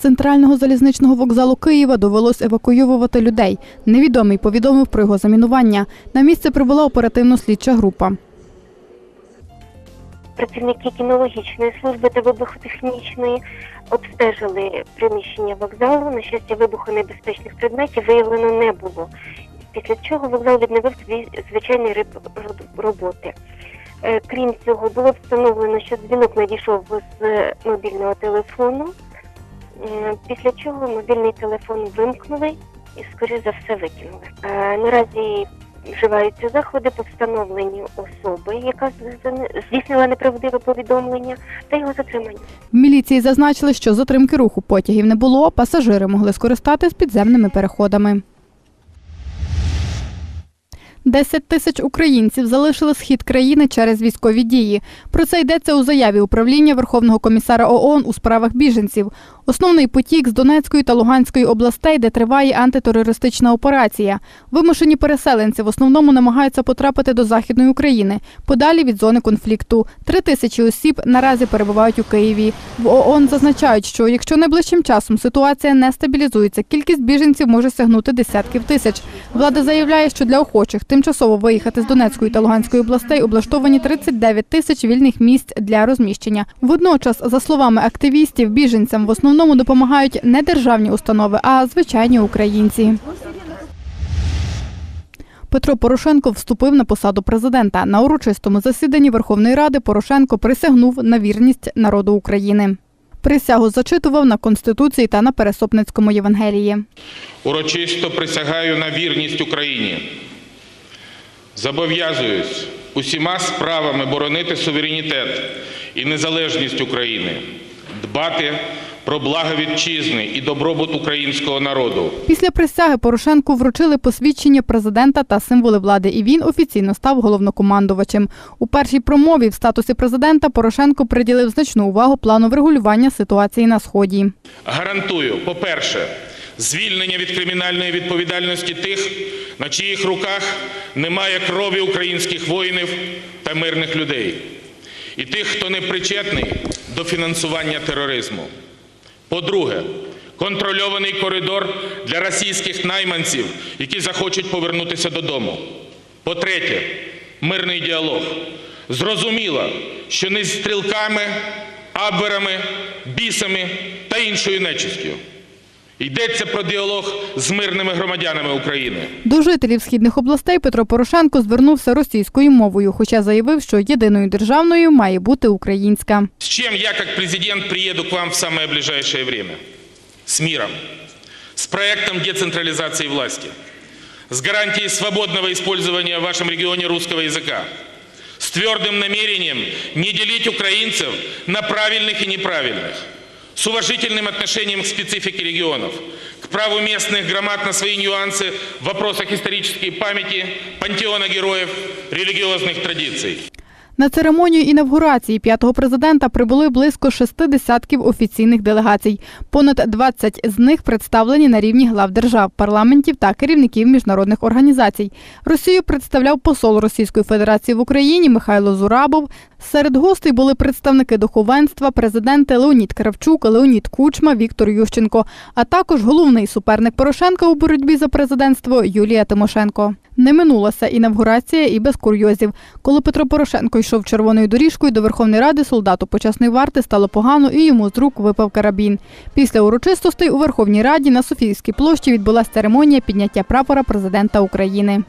центрального залізничного вокзалу Києва довелось евакуювати людей. Невідомий повідомив про його замінування. На місце прибула оперативно-слідча група. Працівники кінологічної служби та вибухотехнічної обстежили приміщення вокзалу. На щастя, вибухонебезпечних предметів виявлено не було. Після чого вокзал відновив свій звичайний ритм роботи. Е, Крім цього, було встановлено, що дзвінок надійшов з мобільного телефону, після чого мобільний телефон вимкнули і, скоріш за все, викинули. Наразі вживаються заходи по встановленню особи, яка здійснила неправдиве повідомлення, та його затримання. В міліції зазначили, що затримки руху потягів не було, пасажири могли скористатись підземними переходами. 10 тисяч українців залишили схід країни через військові дії. Про це йдеться у заяві управління Верховного комісара ООН у справах біженців. Основний потік з Донецької та Луганської областей, де триває антитерористична операція. Вимушені переселенці в основному намагаються потрапити до Західної України, подалі від зони конфлікту. Три тисячі осіб наразі перебувають у Києві. В ООН зазначають, що якщо найближчим часом ситуація не стабілізується, кількість біженців може сягнути десятків тисяч. Влада заявляє, що для охочих тимчасово виїхати з Донецької та Луганської областей облаштовані 39 тисяч вільних місць для розміщення. Водночас, за словами активістів, біженцям в основному допомагають не державні установи, а звичайні українці. Петро Порошенко вступив на посаду президента. На урочистому засіданні Верховної Ради Порошенко присягнув на вірність народу України. Присягу зачитував на Конституції та на Пересопницькому Євангелії. Урочисто присягаю на вірність Україні. Зобов'язуюсь усіма справами боронити суверенітет і незалежність України, дбати про благо вітчизни і добробут українського народу. Після присяги Порошенку вручили посвідчення президента та символи влади, і він офіційно став головнокомандувачем. У першій промові в статусі президента Порошенко приділив значну увагу плану врегулювання ситуації на сході. Гарантую, по-перше, звільнення від кримінальної відповідальності тих, на чиїх руках немає крові українських воїнів та мирних людей, і тих, хто не причетний до фінансування тероризму. По-друге, контрольований коридор для російських найманців, які захочуть повернутися додому. По-третє, мирний діалог. Зрозуміло, що не з стрілками, абверами, бісами та іншою нечистю. Йдеться про діалог з мирними громадянами України. До жителів східних областей Петро Порошенко звернувся російською мовою, хоча заявив, що єдиною державною має бути українська. С чем я, как президент, приеду к вам в самое ближайшее время? С миром. С проектом децентрализации власти. С гарантией свободного использования в вашем регионе русского языка. С твердым намерением не делить украинцев на правильных и неправильных. С уважительным отношением к специфике регионов. К праву местных громад на свои нюансы в вопросах исторической памяти, пантеона героев, религиозных традиций. На церемонію інавгурації п'ятого президента прибули близько шести десятків офіційних делегацій. Понад 20 з них представлені на рівні глав держав, парламентів та керівників міжнародних організацій. Росію представляв посол Російської Федерації в Україні Михайло Зурабов. Серед гостей були представники духовенства, президенти Леонід Кравчук, Леонід Кучма, Віктор Ющенко, а також головний суперник Порошенка у боротьбі за президентство Юлія Тимошенко. Не минулася інавгурація і без курйозів. Коли Петро Порошенко йшов червоною доріжкою до Верховної Ради, солдату почесної варти стало погано і йому з рук випав карабін. Після урочистостей у Верховній Раді на Софійській площі відбулася церемонія підняття прапора президента України.